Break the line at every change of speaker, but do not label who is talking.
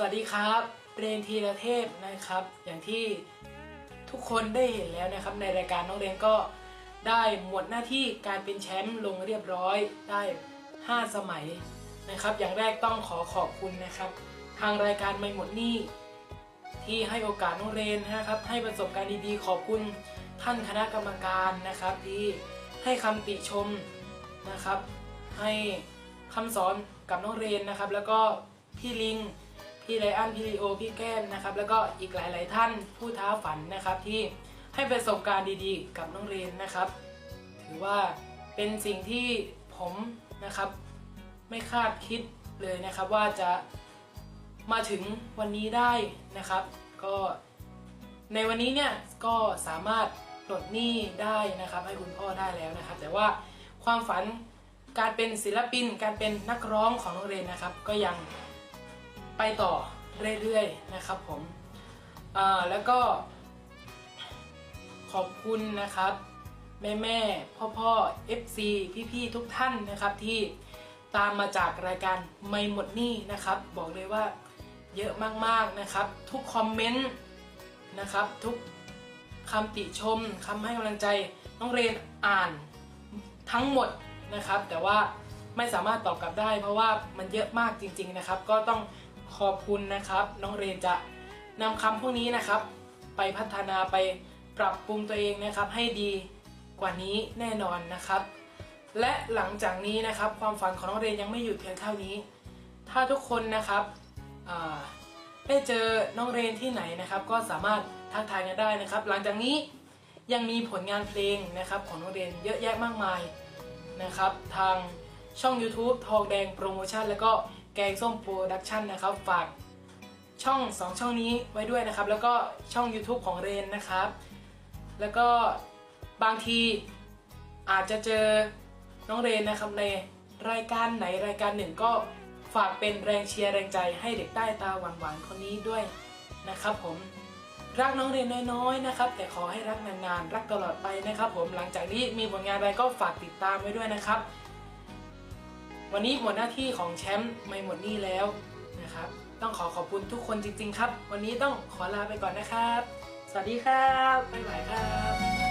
สวัสดีครับเรนทีละเทพนะครับ อย่างที่ทุกคนได้เห็นแล้วนะครับ ในรายการน้องเรนก็ได้หมดหน้าที่การเป็นแชมป์ลงเรียบร้อยได้ 5 สมัยนะครับ อย่างแรกต้องขอขอบคุณนะครับ ทางรายการไม่หมดหนี้ที่ให้โอกาสน้องเรนนะครับ ให้ประสบการณ์ดีๆขอบคุณท่านคณะกรรมการนะครับ ที่ให้คำติชมนะครับ ให้คำสอนกับน้องเรนนะครับ แล้วก็พี่ลิง พี่ไลอ้อนพี่ลีโอพี่แก้มนะครับแล้วก็อีกหลาย ๆ ท่านผู้ท้าฝันนะครับที่ให้ประสบการณ์ดีๆ กับน้องเรนนะครับ ถือว่าเป็นสิ่งที่ผมนะครับไม่คาดคิดเลยนะครับว่าจะมาถึงวันนี้ได้นะครับ ก็ในวันนี้เนี่ยก็สามารถปลดหนี้ได้นะครับ ให้คุณพ่อได้แล้วนะครับ แต่ว่าความฝันการเป็นศิลปิน การเป็นนักร้องของน้องเรนนะครับ ก็ยัง ไปต่อเรื่อยๆนะครับผมอ่าแล้วก็ ขอบคุณนะครับ แม่แม่พ่อพ่อ FC พี่ๆทุกท่านนะครับที่ตามมาจากรายการไม่หมดนี้นะครับ บอกเลยว่าเยอะมากๆนะครับ ทุกคอมเมนต์นะครับ ทุกคำติชมคำให้กำลังใจน้องเรนอ่านทั้งหมดนะครับ แต่ว่า ไม่สามารถตอบกลับได้ เพราะว่ามันเยอะมากจริง ๆนะครับ ก็ต้องขอบคุณนะครับ น้องเรนจะนำคำพวกนี้นะครับ ไปพัฒนาไปปรับปรุงตัวเองนะครับ ให้ดีกว่านี้แน่นอนนะครับ และหลังจากนี้นะครับ ความฝันของน้องเรนยังไม่หยุดเพียงเท่านี้ ถ้าทุกคนนะครับได้เจอน้องเรนที่ไหนนะครับ ก็สามารถทักทายกันได้นะครับ หลังจากนี้ยังมีผลงานเพลงนะครับของน้องเรนเยอะแยะมากมายนะครับ ทาง ช่อง YouTube ทองแดงโปรโมชั่นแล้วก็แกงส้มโปรดักชั่นนะครับ ฝากช่อง 2 ช่องนี้ไว้ด้วยนะครับ แล้วก็ช่อง YouTube ของเรนนะครับ แล้วก็บางทีอาจจะเจอน้องเรนนะครับในรายการไหนรายการหนึ่งก็ฝากเป็นแรงเชียร์แรงใจให้เด็กใต้ตาหวานๆคนนี้ด้วยนะครับ ผมรักน้องเรนน้อยๆนะครับ แต่ขอให้รักนานๆรักตลอดไปนะครับ ผมหลังจากนี้มีผลงานอะไรก็ฝากติดตามไว้ด้วยนะครับ วันนี้หมดหน้าที่ของแชมป์ไม่หมดนี่แล้วนะครับ ต้องขอขอบคุณทุกคนจริง ๆ ครับ วันนี้ต้องขอลาไปก่อนนะครับ สวัสดีครับบ๊ายบายครับ